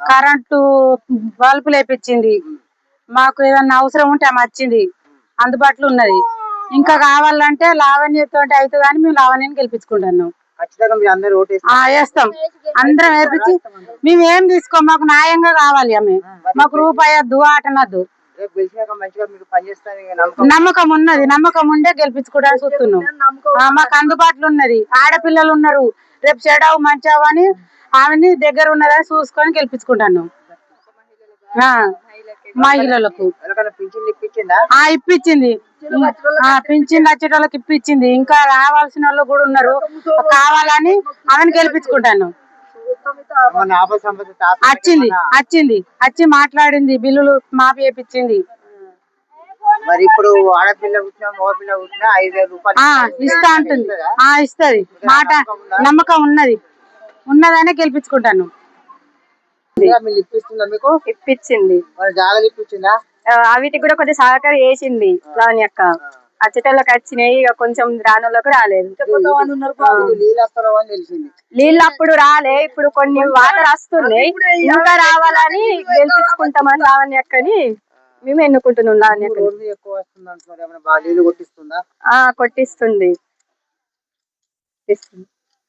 Current బల్బులు వేపించింది మాకు ఏదన్నా అవసరం ఉంటే ఆమె వచ్చింది. అందుబాటులో ఉన్నది. ఇంకా కావాలంటే లావణ్యతో అవుతుంది అని మేము లావణ్యని గెలిపించుకుంటున్నాం. ఆ వేస్తాం. అందరం వేపించి మేము ఏం తీసుకోం మాకు న్యాయంగా కావాలి ఆమె. మాకు రూపాయి వద్దు ఆటనద్దు. గెలిచినాక మంచిగా మీకు పనిచేస్తారని నమ్మకం. ఉన్నది. నమ్మకం ఉండే గెలిపించుకోవడానికి చూస్తున్నాం. ఆ, మాకు అందుబాటులో ఉన్నది. ఆడపిల్లలు ఉన్నారు. రేపు చెడవు మంచావు అని ఆమెని దగ్గర ఉన్నదని చూసుకొని గెలిపించుకుంటాను ఆ, మహిళలకు. ఇప్పించిందా? ఆ ఇప్పించింది. ఆ పింఛన్ వచ్చేటోళ్ళకి ఇప్పించింది. ఇంకా రావాల్సిన వాళ్ళు కూడా ఉన్నారు. కావాలని ఆమెను గెలిపించుకుంటాను వచ్చింది వచ్చింది వచ్చి మాట్లాడింది బిల్లులు మాఫీ చేపించింది. మరి ఇప్పుడు ఆడపిల్ల మగపిల్ల ఐదు వేల రూపాయలు. ఇస్తా అంటుంది. ఆ ఇస్తది. మాట నమ్మకం ఉన్నది. ఉన్నదనే గెలిపించుకుంటాను. మీకు? ఇప్పించింది. జాగాలు ఇప్పించిందా? వీటికి కూడా కొద్దిగా సహకారం చేసింది లావణ్య అక్క. అచ్చటోళ్ళకి వచ్చినాయి ఇక కొంచెం రానోళ్ళకి రాలేదు. నీళ్ళు అప్పుడు రాలే ఇప్పుడు కొన్ని వాటర్ వస్తున్నాయి ఇంకా రావాలని గెలిపించుకుంటామని లావణ్య అక్కని మేము ఎన్నుకుంటున్నాం నీళ్ళు కొట్టిస్తుందా.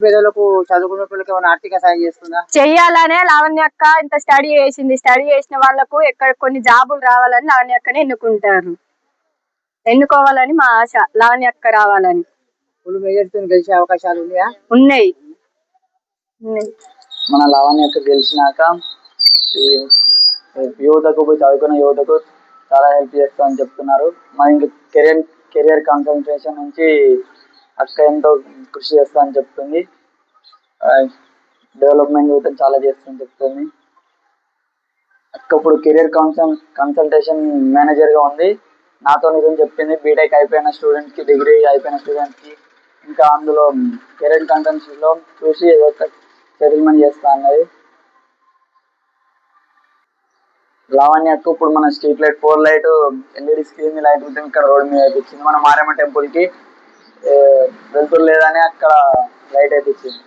పేదలకు చదువుకున్న ఆర్థిక సాయం చేస్తుందా? చెయ్యాలనే లావణ్య అక్క ఇంత స్టడీ చేసింది. స్టడీ చేసిన వాళ్ళకు ఎక్కడ కొన్ని జాబులు రావాలని లావణ్య అక్కని ఎన్నుకుంటారు. ఎన్నుకోవాలని మా ఆశ. లావణ్య అక్క రావాలని. ఫుల్ మెజార్టీతో గెలిచే అవకాశాలు ఉన్నాయా? ఉన్నాయి. ఉన్నాయి. మన లావణ్యకు గెలిచినాక ఈ యువతకు పోయి చదువుకున్న యువతకు చాలా హెల్ప్ చేస్తామని చెప్తున్నారు. మన ఇంక కెరియర్ కెరియర్ కాన్సన్ట్రేషన్ నుంచి అక్క ఎంతో కృషి చేస్తా అని చెప్తుంది డెవలప్మెంట్ యువత చాలా చేస్తుందని చెప్తుంది. అక్క ఇప్పుడు కెరియర్ కన్సల్ కన్సల్టేషన్ మేనేజర్గా ఉంది. నాతో నిజం చెప్పింది. బీటెక్ అయిపోయిన స్టూడెంట్కి డిగ్రీ అయిపోయిన స్టూడెంట్కి ఇంకా అందులో కెరీర్ కంటెంట్స్లో చూసి ఏదో ఒక సెటిల్మెంట్ చేస్తా అన్నది. లావణ్యకు ఇప్పుడు మన street light four light LED screen light ఉంటుంది ఇక్కడ రోడ్ మీద వేయించింది మన మారేమ్మ టెంపుల్కి వెళ్తురు లేదని అక్కడ లైట్ వేయించింది